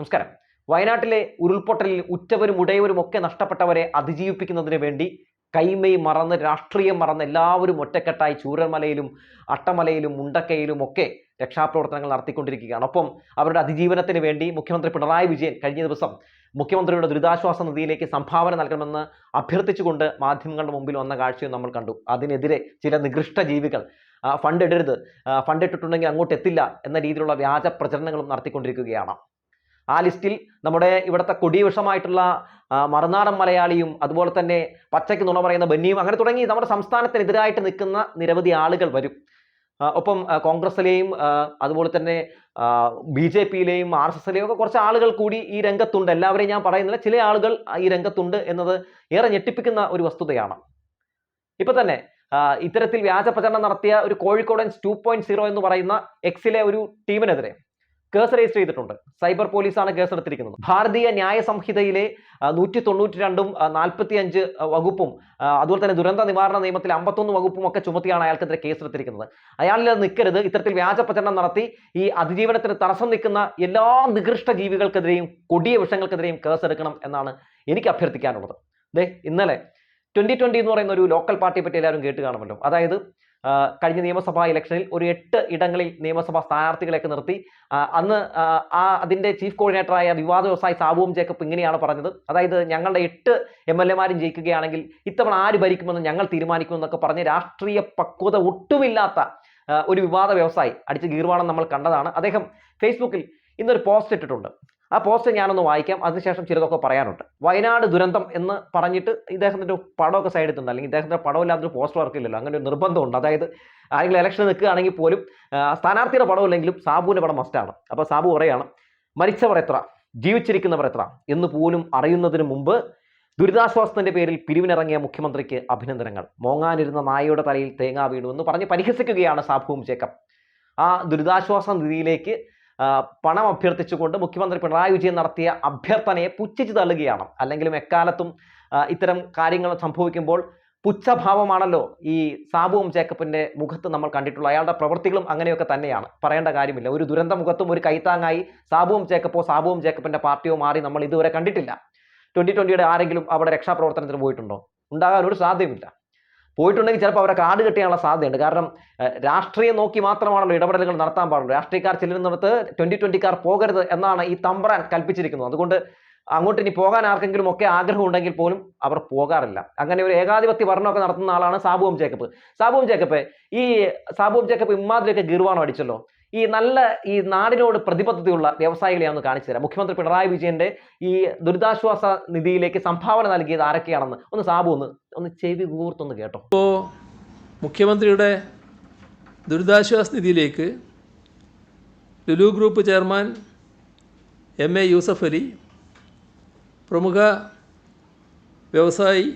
നമസ്കാരം. വയനാട്ടിലെ ഉരുൾപൊട്ടലിൽ ഉറ്റവരും ഉടയവരും ഒക്കെ നഷ്ടപ്പെട്ടവരെ അതിജീവിപ്പിക്കുന്നതിന് വേണ്ടി കൈമൈ മറന്ന് രാഷ്ട്രീയം മറന്ന് എല്ലാവരും ഒറ്റക്കെട്ടായി ചൂരൽമലയിലും അട്ടമലയിലും മുണ്ടക്കയിലും ഒക്കെ രക്ഷാപ്രവർത്തനങ്ങൾ നടത്തിക്കൊണ്ടിരിക്കുകയാണ്. ഒപ്പം അവരുടെ അതിജീവനത്തിന് വേണ്ടി മുഖ്യമന്ത്രി പിണറായി വിജയൻ കഴിഞ്ഞ ദിവസം മുഖ്യമന്ത്രിയുടെ ദുരിതാശ്വാസ നിധിയിലേക്ക് സംഭാവന നൽകണമെന്ന് അഭ്യർത്ഥിച്ചുകൊണ്ട് മാധ്യമങ്ങളുടെ മുമ്പിൽ വന്ന കാഴ്ചയും നമ്മൾ കണ്ടു. അതിനെതിരെ ചില നികൃഷ്ട ജീവികൾ ഫണ്ട് ഇടരുത് ഫണ്ട് ഇട്ടിട്ടുണ്ടെങ്കിൽ അങ്ങോട്ട് എത്തില്ല എന്ന രീതിയിലുള്ള വ്യാജ പ്രചരണങ്ങളും നടത്തിക്കൊണ്ടിരിക്കുകയാണ്. ആ ലിസ്റ്റിൽ നമ്മുടെ ഇവിടുത്തെ കൊടിവിഷമായിട്ടുള്ള മറുനാടൻ മലയാളിയും അതുപോലെ തന്നെ പച്ചയ്ക്ക് നുണ പറയുന്ന ബന്നിയും അങ്ങനെ തുടങ്ങി നമ്മുടെ സംസ്ഥാനത്തിനെതിരായിട്ട് നിൽക്കുന്ന നിരവധി ആളുകൾ വരും. ഒപ്പം കോൺഗ്രസിലെയും അതുപോലെ തന്നെ ബി ജെ പിയിലെയും ആർ എസ് എസിലെയും ഒക്കെ കുറച്ച് ആളുകൾ കൂടി ഈ രംഗത്തുണ്ട്. എല്ലാവരെയും ഞാൻ പറയുന്നില്ല ചില ആളുകൾ ഈ രംഗത്തുണ്ട് എന്നത് ഏറെ ഞെട്ടിപ്പിക്കുന്ന ഒരു വസ്തുതയാണ്. ഇപ്പൊ തന്നെ ഇത്തരത്തിൽ വ്യാജ പ്രചരണം നടത്തിയ ഒരു കോഴിക്കോടൻസ് ടു പോയിന്റ് സീറോ എന്ന് പറയുന്ന എക്സിലെ ഒരു ടീമിനെതിരെ കേസ് രജിസ്റ്റർ ചെയ്തിട്ടുണ്ട്. സൈബർ പോലീസാണ് കേസ് എടുത്തിരിക്കുന്നത്. ഭാരതീയ ന്യായ സംഹിതയിലെ നൂറ്റി തൊണ്ണൂറ്റി രണ്ടും നാൽപ്പത്തി അഞ്ച് വകുപ്പും അതുപോലെ തന്നെ ദുരന്ത നിവാരണ നിയമത്തിലെ അമ്പത്തൊന്ന് വകുപ്പും ഒക്കെ ചുമത്തിയാണ് അയാൾക്കെതിരെ കേസ് എടുത്തിരിക്കുന്നത്. അയാളിൽ നിൽക്കരുത്. ഇത്തരത്തിൽ വ്യാജ പ്രചരണം നടത്തി ഈ അതിജീവനത്തിന് തടസ്സം നിൽക്കുന്ന എല്ലാ നികൃഷ്ട ജീവികൾക്കെതിരെയും കൊടിയ വിഷയങ്ങൾക്കെതിരെയും കേസ് എടുക്കണം എന്നാണ് എനിക്ക് അഭ്യർത്ഥിക്കാനുള്ളത്. ദേ ഇന്നലെ ട്വന്റി ട്വന്റി എന്ന് പറയുന്ന ഒരു ലോക്കൽ പാർട്ടിയെ പറ്റി എല്ലാവരും കേട്ട് കാണുമല്ലോ. അതായത് കഴിഞ്ഞ നിയമസഭാ ഇലക്ഷനിൽ ഒരു എട്ട് ഇടങ്ങളിൽ നിയമസഭാ സ്ഥാനാർത്ഥികളെയൊക്കെ നിർത്തി. അന്ന് ആ, അതിന്റെ ചീഫ് കോർഡിനേറ്ററായ വിവാദ വ്യവസായി സാബുവും ജേക്കബ് ഇങ്ങനെയാണ് പറഞ്ഞത്. അതായത് ഞങ്ങളുടെ എട്ട് എം എൽ എമാരും ജയിക്കുകയാണെങ്കിൽ ഇത്തവണ ആര് ഭരിക്കുമെന്ന് ഞങ്ങൾ തീരുമാനിക്കുമെന്നൊക്കെ പറഞ്ഞ് രാഷ്ട്രീയ പക്വത ഒട്ടുമില്ലാത്ത ഒരു വിവാദ വ്യവസായി അടിച്ച് ഗീർവാണം നമ്മൾ കണ്ടതാണ്. അദ്ദേഹം ഫേസ്ബുക്കിൽ ഇന്നൊരു പോസ്റ്റ് ഇട്ടിട്ടുണ്ട്. ആ പോസ്റ്റ് ഞാനൊന്ന് വായിക്കാം. അതിനുശേഷം ചിലതൊക്കെ പറയാനുണ്ട്. വയനാട് ദുരന്തം എന്ന് പറഞ്ഞിട്ട് ഇദ്ദേഹത്തിന്റെ പടമൊക്കെ സൈഡിൽ തന്നെ അല്ലെങ്കിൽ ഇദ്ദേഹത്തിന്റെ പടമില്ലാത്തൊരു പോസ്റ്റർ വർക്കില്ലല്ലോ അങ്ങനെ ഒരു നിർബന്ധമുണ്ട്. അതായത് ആരെങ്കിലും ഇലക്ഷൻ നിൽക്കുകയാണെങ്കിൽ പോലും സ്ഥാനാർത്ഥിയുടെ പടമില്ലെങ്കിലും സാബുവിന്റെ പടം മസ്റ്റാണ് അപ്പോൾ സാബു പറയാണ് മരിച്ചവർ എത്ര? ജീവിച്ചിരിക്കുന്നവർ എത്ര? എന്ന് പോലും അറിയുന്നതിന് മുമ്പ് ദുരിതാശ്വാസത്തിന്റെ പേരിൽ പിരിവിനിറങ്ങിയ മുഖ്യമന്ത്രിക്ക് അഭിനന്ദനങ്ങൾ. മോങ്ങാനിരുന്ന നായയുടെ തലയിൽ തേങ്ങ വീണു എന്ന് പറഞ്ഞ് പരിഹസിക്കുകയാണ് സാബുവും ജേക്കബ്. ആ ദുരിതാശ്വാസ നിധിയിലേക്ക് പണം അഭ്യർത്ഥിച്ചുകൊണ്ട് മുഖ്യമന്ത്രി പിണറായി വിജയൻ നടത്തിയ അഭ്യർത്ഥനയെ പുച്ഛിച്ചു തള്ളുകയാണ്. അല്ലെങ്കിലും എക്കാലത്തും ഇത്തരം കാര്യങ്ങൾ സംഭവിക്കുമ്പോൾ പുച്ഛഭാവമാണല്ലോ ഈ സാബുവും ജേക്കബിന്റെ മുഖത്ത് നമ്മൾ കണ്ടിട്ടുള്ളത്. അയാളുടെ പ്രവൃത്തികളും അങ്ങനെയൊക്കെ തന്നെയാണ്. പറയേണ്ട കാര്യമില്ല. ഒരു ദുരന്ത മുഖത്തും ഒരു കൈത്താങ്ങായി സാബുവും ജേക്കപ്പോ സാബുവും ജേക്കബിന്റെ പാർട്ടിയോ മാറി നമ്മൾ ഇതുവരെ കണ്ടിട്ടില്ല. ട്വന്റി ട്വന്റിയുടെ ആരെങ്കിലും അവിടെ രക്ഷാപ്രവർത്തനത്തിന് പോയിട്ടുണ്ടോ? ഉണ്ടാകാൻ ഒരു സാധ്യതയില്ല പോയിട്ടുണ്ടെങ്കിൽ ചിലപ്പോൾ അവരെ കാട് കെട്ടിയാനുള്ള സാധ്യതയുണ്ട്. കാരണം രാഷ്ട്രീയം നോക്കി മാത്രമാണല്ലോ ഇടപെടലുകൾ നടത്താൻ പാടുള്ളൂ. രാഷ്ട്രീയക്കാർ ചെല്ലുന്നിടത്ത് ട്വന്റി ട്വന്റിക്കാർ പോകരുത് എന്നാണ് ഈ തമ്പ്രാൻ കൽപ്പിച്ചിരിക്കുന്നത്. അതുകൊണ്ട് അങ്ങോട്ട് ഇനി പോകാൻ ആർക്കെങ്കിലും ഒക്കെ ആഗ്രഹം ഉണ്ടെങ്കിൽ പോലും അവർ പോകാറില്ല. അങ്ങനെ ഒരു ഏകാധിപത്യ ഭരണമൊക്കെ നടത്തുന്ന ആളാണ് സാബുവും ജേക്കബ്. സാബുവും ജേക്കബ് ഈ സാബുവും ജേക്കബ് ഇമാതിരിയൊക്കെ ഗീർവാണം അടിച്ചല്ലോ? ഈ നല്ല ഈ നാടിനോട് പ്രതിബദ്ധതയുള്ള വ്യവസായികളെ ഒന്ന് കാണിച്ചു തരാം. മുഖ്യമന്ത്രി പിണറായി വിജയന്റെ ഈ ദുരിതാശ്വാസ നിധിയിലേക്ക് സംഭാവന നൽകിയത് ആരൊക്കെയാണെന്ന് ഒന്ന് സാബു ഒന്ന് ഒന്ന് ചെവി കൂർത്തൊന്ന് കേട്ടോ. മുഖ്യമന്ത്രിയുടെ ദുരിതാശ്വാസ നിധിയിലേക്ക് Lulu group chairman M A Yusuff Ali പ്രമുഖ വ്യവസായി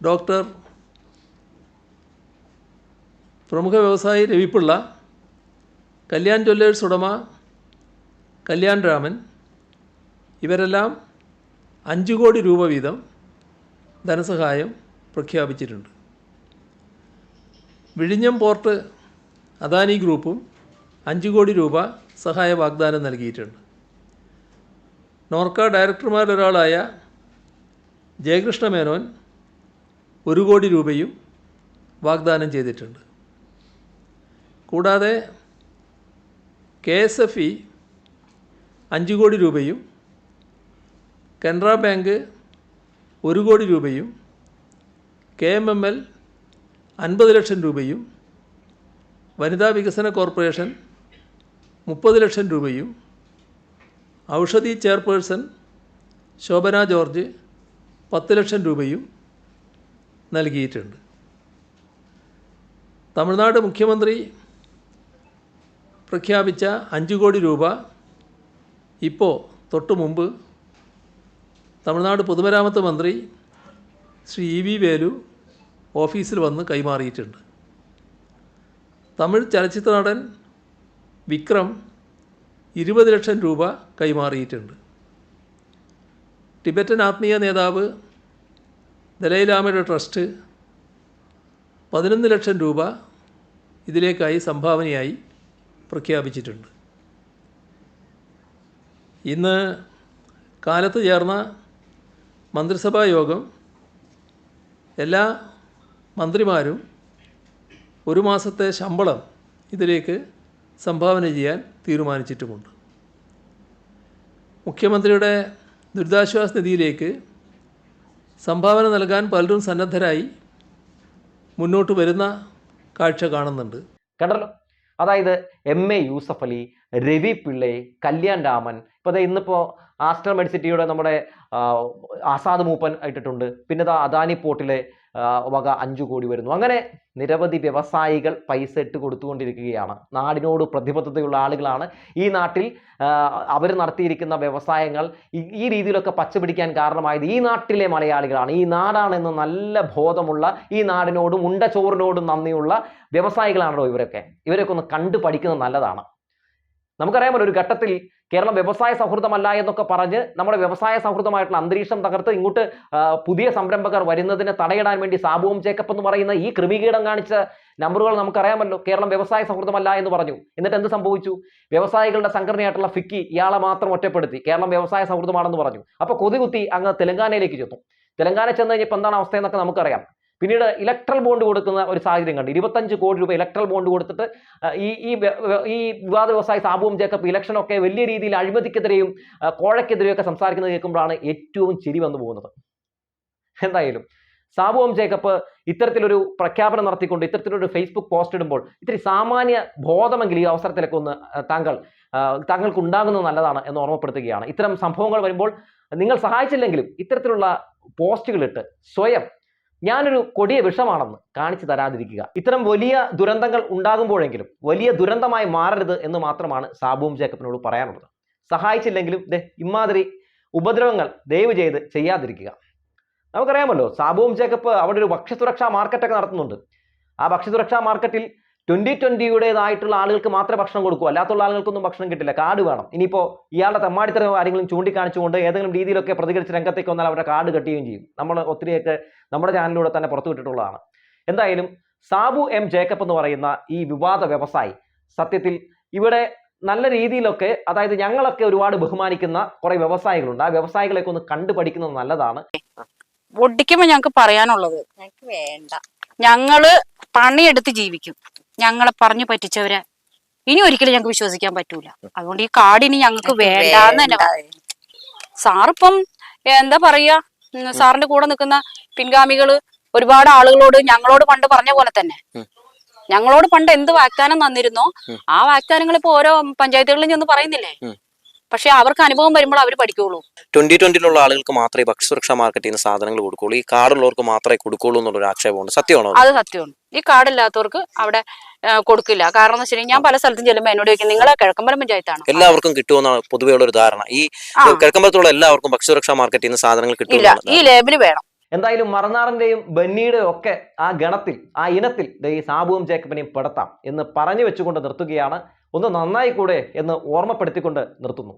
ഡോക്ടർ പ്രമുഖ വ്യവസായി രവിപ്പിള്ള കല്യാൺ ജ്വല്ലേഴ്സ് ഉടമ കല്യാൺ രാമൻ ഇവരെല്ലാം അഞ്ച് കോടി രൂപ വീതം ധനസഹായം പ്രഖ്യാപിച്ചിട്ടുണ്ട്. വിഴിഞ്ഞം പോർട്ട് അദാനി ഗ്രൂപ്പും അഞ്ച് കോടി രൂപ സഹായ വാഗ്ദാനം നൽകിയിട്ടുണ്ട്. നോർക്ക ഡയറക്ടർമാരൊരാളായ ജയകൃഷ്ണ മേനോൻ ഒരു കോടി രൂപയും വാഗ്ദാനം ചെയ്തിട്ടുണ്ട്. കൂടാതെ കെ എസ് എഫ് ഇ അഞ്ച് കോടി രൂപയും കനറ ബാങ്ക് ഒരു കോടി രൂപയും കെ എം എം എൽ അൻപത് ലക്ഷം രൂപയും വനിതാ വികസന കോർപ്പറേഷൻ മുപ്പത് ലക്ഷം രൂപയും ഔഷധി ചെയർപേഴ്സൺ ശോഭന ജോർജ് പത്ത് ലക്ഷം രൂപയും നൽകിയിട്ടുണ്ട്. തമിഴ്നാട് മുഖ്യമന്ത്രി പ്രഖ്യാപിച്ച അഞ്ച് കോടി രൂപ ഇപ്പോൾ തൊട്ടു മുമ്പ് തമിഴ്നാട് പൊതുമരാമത്ത് മന്ത്രി ശ്രീ ഇ വി വേലു ഓഫീസിൽ വന്ന് കൈമാറിയിട്ടുണ്ട്. തമിഴ് ചലച്ചിത്ര നടൻ വിക്രം ഇരുപത് ലക്ഷം രൂപ കൈമാറിയിട്ടുണ്ട്. ടിബറ്റൻ ആത്മീയ നേതാവ് ദലൈലാമയുടെ ട്രസ്റ്റ് പതിനൊന്ന് ലക്ഷം രൂപ ഇതിലേക്കായി സംഭാവനയായി പ്രഖ്യാപിച്ചിട്ടുണ്ട്. ഇന്ന് കാലത്ത് ചേർന്ന മന്ത്രിസഭാ യോഗം എല്ലാ മന്ത്രിമാരും ഒരു മാസത്തെ ശമ്പളം ഇതിലേക്ക് സംഭാവന ചെയ്യാൻ തീരുമാനിച്ചിട്ടുമുണ്ട്. മുഖ്യമന്ത്രിയുടെ ദുരിതാശ്വാസ നിധിയിലേക്ക് സംഭാവന നൽകാൻ പലരും സന്നദ്ധരായി മുന്നോട്ട് വരുന്ന കാഴ്ച കാണുന്നുണ്ട്. കണ്ടല്ലോ അതായത് എം എ യൂസഫ് അലി രവി പിള്ളെ കല്യാൺ രാമൻ. ഇപ്പോൾ ഇന്നിപ്പോൾ ആസ്റ്റർ മെഡിസിറ്റിയുടെ നമ്മുടെ ആസാദ് മൂപ്പൻ ആയിട്ടിട്ടുണ്ട്. പിന്നെ അദാനി പോർട്ടിലെ വക അഞ്ചു കോടി വരുന്നു. അങ്ങനെ നിരവധി വ്യവസായികൾ പൈസ ഇട്ട് കൊടുത്തുകൊണ്ടിരിക്കുകയാണ്. നാടിനോട് പ്രതിബദ്ധതയുള്ള ആളുകളാണ്. ഈ നാട്ടിൽ അവർ നടത്തിയിരിക്കുന്ന വ്യവസായങ്ങൾ ഈ- രീതിയിലൊക്കെ പച്ചപിടിക്കാൻ കാരണമായത് ഈ നാട്ടിലെ മലയാളികളാണ്. ഈ നാടാണെന്ന് നല്ല ബോധമുള്ള ഈ നാടിനോടും ഉണ്ടച്ചോറിനോടും നന്ദിയുള്ള വ്യവസായികളാണല്ലോ ഇവരൊക്കെ. ഇവരൊക്കെ ഒന്ന് കണ്ടു പഠിക്കുന്നത് നല്ലതാണ്. നമുക്കറിയാമല്ലോ ഒരു ഘട്ടത്തിൽ കേരളം വ്യവസായ സൗഹൃദമല്ല എന്നൊക്കെ പറഞ്ഞ് നമ്മുടെ വ്യവസായ സൗഹൃദമായിട്ടുള്ള അന്തരീക്ഷം തകർത്ത് ഇങ്ങോട്ട് പുതിയ സംരംഭകർ വരുന്നതിനെ തടയിടാൻ വേണ്ടി സാബുവും ചേക്കപ്പ് എന്ന് പറയുന്ന ഈ ക്രിമികീടം കാണിച്ച നമ്പറുകൾ നമുക്കറിയാമല്ലോ കേരളം വ്യവസായ സൗഹൃദമല്ല എന്ന് പറഞ്ഞു. എന്നിട്ട് എന്ത് സംഭവിച്ചു? വ്യവസായികളുടെ സംഘടനയായിട്ടുള്ള ഫിക്കി ഇയാളെ മാത്രം ഒറ്റപ്പെടുത്തി കേരളം വ്യവസായ സൗഹൃദമാണെന്ന് പറഞ്ഞു. അപ്പോൾ കൊതികുത്തി അങ്ങ് തെലങ്കാനയിലേക്ക് ചെന്നു. തെലങ്കാന ചെന്ന് കഴിഞ്ഞപ്പോൾ എന്താണ് അവസ്ഥയെന്നൊക്കെ നമുക്കറിയാം. പിന്നീട് ഇലക്ട്രൽ ബോണ്ട് കൊടുക്കുന്ന ഒരു സാഹചര്യം കണ്ടു. ഇരുപത്തഞ്ച് കോടി രൂപ ഇലക്ട്രൽ ബോണ്ട് കൊടുത്തിട്ട് ഈ ഈ ഈ വിവാദ വ്യവസായി സാബുവും ജേക്കബ് ഇലക്ഷനൊക്കെ വലിയ രീതിയിൽ അഴിമതിക്കെതിരെയും കോഴക്കെതിരെയും കോഴയ്ക്കെതിരെയും ഒക്കെ സംസാരിക്കുന്നത് കേൾക്കുമ്പോഴാണ് ഏറ്റവും ചിരി വന്നു പോകുന്നത്. എന്തായാലും സാബുവും ജേക്കബ് ഇത്തരത്തിലൊരു പ്രഖ്യാപനം നടത്തിക്കൊണ്ട് ഇത്തരത്തിലൊരു ഫേസ്ബുക്ക് പോസ്റ്റ് ഇടുമ്പോൾ ഇത്തിരി സാമാന്യ ബോധമെങ്കിലും ഈ അവസരത്തിലൊക്കെ ഒന്ന് താങ്കൾ താങ്കൾക്ക് ഉണ്ടാകുന്നത് നല്ലതാണ് എന്ന് ഓർമ്മപ്പെടുത്തുകയാണ്. ഇത്തരം സംഭവങ്ങൾ വരുമ്പോൾ നിങ്ങൾ സഹായിച്ചില്ലെങ്കിലും ഇത്തരത്തിലുള്ള പോസ്റ്റുകളിട്ട് സ്വയം ഞാനൊരു കൊടിയ വിഷമാണെന്ന് കാണിച്ചു തരാതിരിക്കുക. ഇത്തരം വലിയ ദുരന്തങ്ങൾ ഉണ്ടാകുമ്പോഴെങ്കിലും വലിയ ദുരന്തമായി മാറരുത് എന്ന് മാത്രമാണ് സാബുവും ജേക്കബിനോട് പറയാനുള്ളത്. സഹായിച്ചില്ലെങ്കിലും ദേ ഇമാതിരി ഉപദ്രവങ്ങൾ ദയവ് ചെയ്ത് ചെയ്യാതിരിക്കുക. നമുക്കറിയാമല്ലോ സാബുവും ജേക്കബ് അവിടെ ഒരു ഭക്ഷ്യസുരക്ഷാ മാർക്കറ്റൊക്കെ നടത്തുന്നുണ്ട്. ആ ഭക്ഷ്യസുരക്ഷാ മാർക്കറ്റിൽ ട്വന്റി ട്വന്റിയുടേതായിട്ടുള്ള ആളുകൾക്ക് മാത്രമേ ഭക്ഷണം കൊടുക്കൂ. അല്ലാത്തുള്ള ആളുകൾക്കൊന്നും ഭക്ഷണം കിട്ടില്ല. കാർഡ് വേണം. ഇനിയിപ്പോൾ ഇയാളുടെ തെമ്മാടിത്തരം ആരെങ്കിലും ചൂണ്ടിക്കാണിച്ചുകൊണ്ട് ഏതെങ്കിലും രീതിയിലൊക്കെ പ്രതികരിച്ച് രംഗത്തേക്ക് വന്നാൽ അവരുടെ കാർഡ് കെട്ടുകയും ചെയ്യും. നമ്മൾ ഒത്തിരിയൊക്കെ നമ്മുടെ ചാനലിലൂടെ തന്നെ പുറത്തു വിട്ടിട്ടുള്ളതാണ്. എന്തായാലും സാബു എം ജേക്കബ് എന്ന് പറയുന്ന ഈ വിവാദ വ്യവസായി സത്യത്തിൽ ഇവിടെ നല്ല രീതിയിലൊക്കെ അതായത് ഞങ്ങളൊക്കെ ഒരുപാട് ബഹുമാനിക്കുന്ന കുറെ വ്യവസായികളുണ്ട്. ആ വ്യവസായികളെയൊക്കെ ഒന്ന് കണ്ടുപഠിക്കുന്നത് നല്ലതാണ്. ഒടിക്കുമ്പോ ഞങ്ങക്ക് പറയാനുള്ളത് ഞങ്ങക്ക് വേണ്ട. ഞങ്ങൾ പണിയെടുത്ത് ജീവിക്കും. ഞങ്ങളെ പറഞ്ഞു പറ്റിച്ചവരെ ഇനി ഒരിക്കലും ഞങ്ങൾക്ക് വിശ്വസിക്കാൻ പറ്റൂല. അതുകൊണ്ട് ഈ കാർഡ് ഇനി ഞങ്ങൾക്ക് വേണ്ടാന്ന് തന്നെ. സാറിപ്പം എന്താ പറയാ? സാറിന്റെ കൂടെ നിൽക്കുന്ന പിൻഗാമികൾ ഒരുപാട് ആളുകളോട് ഞങ്ങളോട് പണ്ട് പറഞ്ഞ പോലെ തന്നെ. ഞങ്ങളോട് പണ്ട് എന്ത് വാഗ്ദാനം തന്നിരുന്നോ? ആ വാഗ്ദാനങ്ങൾ ഇപ്പൊ ഓരോ പഞ്ചായത്തുകളിൽ ചെന്ന് പറയുന്നില്ലേ. പക്ഷെ അവർക്ക് അനുഭവം വരുമ്പോൾ അവർ പഠിക്കുള്ളൂ. ട്വന്റി ട്വന്റിയിലുള്ള ആളുകൾക്ക് മാത്രമേ ഭക്ഷ്യസുരക്ഷാ മാർക്കറ്റിൽ നിന്ന് സാധനങ്ങൾ കൊടുക്കുള്ളൂ ഈ കാർഡുള്ളവർക്ക് മാത്രമേ കൊടുക്കുള്ളൂ എന്നുള്ളൊരു ആക്ഷേപമുണ്ട്. സത്യമാണോ അത്? സത്യമാണ്. ഈ കാർഡ് ഇല്ലാത്തവർക്ക് അവിടെ കൊടുക്കില്ല. കാരണം എന്ന് വെച്ചിട്ടുണ്ടെങ്കിൽ ഞാൻ പല സ്ഥലത്തും ചെല്ലുമ്പോൾ എന്നോട് ചോദിക്കും നിങ്ങളെ കിഴക്കമ്പലം പഞ്ചായത്താണ്? എല്ലാവർക്കും കിട്ടുമെന്നാണ് പൊതുവെയുള്ള ഒരു ധാരണ. ഈ. കിഴക്കമ്പലത്തുള്ള എല്ലാവർക്കും ഭക്ഷ്യസുരക്ഷാ മാർക്കറ്റിൽ നിന്ന് സാധനങ്ങൾ കിട്ടില്ല ഈ ലേബിന് വേണം. എന്തായാലും മറന്നാറിന്റെയും ബന്നിയുടെയും ഒക്കെ ആ ഗണത്തിൽ ആ ഇനത്തിൽ ദേ ഈ സാബുവും ജേക്കബിനെയും പെടുത്താം എന്ന് പറഞ്ഞു വെച്ചുകൊണ്ട് നിർത്തുകയാണ്. ഒന്ന് നന്നായി കൂടെ എന്ന് ഓർമ്മപ്പെടുത്തിക്കൊണ്ട് നിർത്തുന്നു.